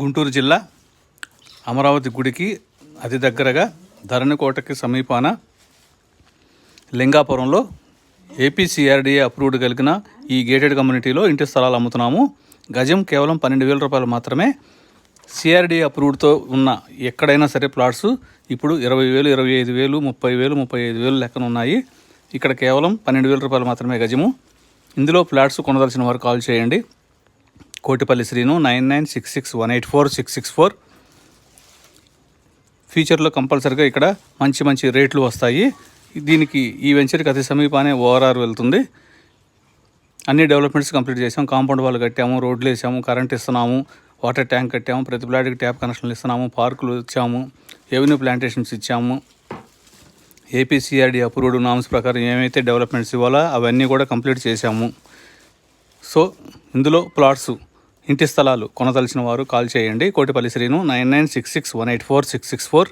గుంటూరు జిల్లా అమరావతి గుడికి అతి దగ్గరగా ధరణికోటకి సమీపాన లింగాపురంలో ఏపీసీఆర్డీఏ అప్రూవ్డ్ కలిగిన ఈ గేటెడ్ కమ్యూనిటీలో ఇంటి స్థలాలు అమ్ముతున్నాము. గజం కేవలం పన్నెండు వేల రూపాయలు మాత్రమే. సిఆర్డీ అప్రూవ్డ్తో ఉన్న ఎక్కడైనా సరే ప్లాట్స్ ఇప్పుడు ఇరవై వేలు ఇరవై ఐదు వేలు ముప్పై వేలు ముప్పై ఐదు వేలు లెక్కన ఉన్నాయి. ఇక్కడ కేవలం పన్నెండు వేల రూపాయలు మాత్రమే గజము. ఇందులో ప్లాట్స్ కొనదలసిన వారు కాల్ చేయండి. Kotipalli Srinu nine nine six six one eight four six six four. ఫ్యూచర్లో కంపల్సరిగా ఇక్కడ మంచి మంచి రేట్లు వస్తాయి. దీనికి ఈ వెంచర్కి అతి సమీపానే ఓఆర్ఆర్ వెళ్తుంది. అన్ని డెవలప్మెంట్స్ కంప్లీట్ చేసాం కాంపౌండ్ వాళ్ళు కట్టాము రోడ్లు వేసాము కరెంట్ ఇస్తున్నాము వాటర్ ట్యాంక్ కట్టాము ప్రతి ప్లాట్కి ట్యాప్ కనెక్షన్లు ఇస్తున్నాము పార్కులు ఇచ్చాము ఎవెన్యూ ప్లాంటేషన్స్ ఇచ్చాము. ఏపీసీఆర్డీ అప్రూవ్డ్ నామ్స్ ప్రకారం ఏమైతే డెవలప్మెంట్స్ ఇవ్వాలో అవన్నీ కూడా కంప్లీట్ చేశాము. సో ఇందులో ప్లాట్స్ ఇంటి స్థలాలు కొనదలిచిన వారు కాల్ చేయండి. Kotipalli Srinu nine nine six six one eight four six six four.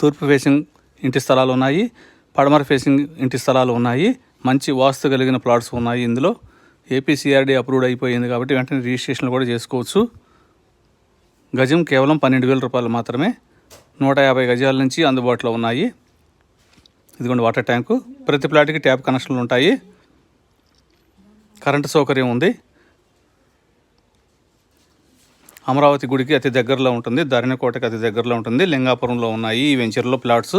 తూర్పు ఫేసింగ్ ఇంటి స్థలాలు ఉన్నాయి. పడమర ఫేసింగ్ ఇంటి స్థలాలు ఉన్నాయి. మంచి వాస్తు కలిగిన ప్లాట్స్ ఉన్నాయి ఇందులో. ఏపీసీఆర్డీ అప్రూవ్డ్ అయిపోయింది కాబట్టి వెంటనే రిజిస్ట్రేషన్లు కూడా చేసుకోవచ్చు. గజం కేవలం పన్నెండు వేల రూపాయలు మాత్రమే. నూట యాభై గజాల నుంచి అందుబాటులో ఉన్నాయి. ఇదిగోండి వాటర్ ట్యాంకు. ప్రతి ప్లాట్కి ట్యాప్ కనెక్షన్లు ఉంటాయి. కరెంటు సౌకర్యం ఉంది. అమరావతి గుడికి అతి దగ్గరలో ఉంటుంది ధరణికోటకి అతి దగ్గరలో ఉంటుంది లింగాపురంలో ఉన్నాయి ఈ వెంచర్లో ప్లాట్స్.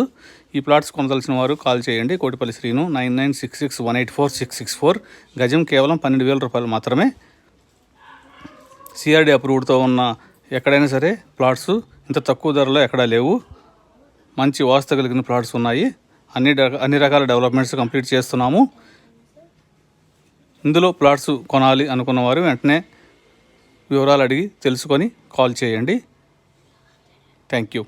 ఈ ప్లాట్స్ కొనదలసిన వారు కాల్ చేయండి Kotipalli Srinu nine nine six six one eight four six six four. గజం కేవలం పన్నెండు వేల రూపాయలు మాత్రమే. సిఆర్డి అప్రూవ్డ్తో ఉన్న ఎక్కడైనా సరే ప్లాట్స్ ఇంత తక్కువ ధరలో ఎక్కడా లేవు. మంచి వాస్తు కలిగిన ప్లాట్స్ ఉన్నాయి. అన్ని అన్ని రకాల డెవలప్మెంట్స్ కంప్లీట్ చేస్తున్నాము. ఇందులో ప్లాట్స్ కొనాలి అనుకున్న వారు వెంటనే వివరాలు అడిగి తెలుసుకొని కాల్ చేయండి. Thank you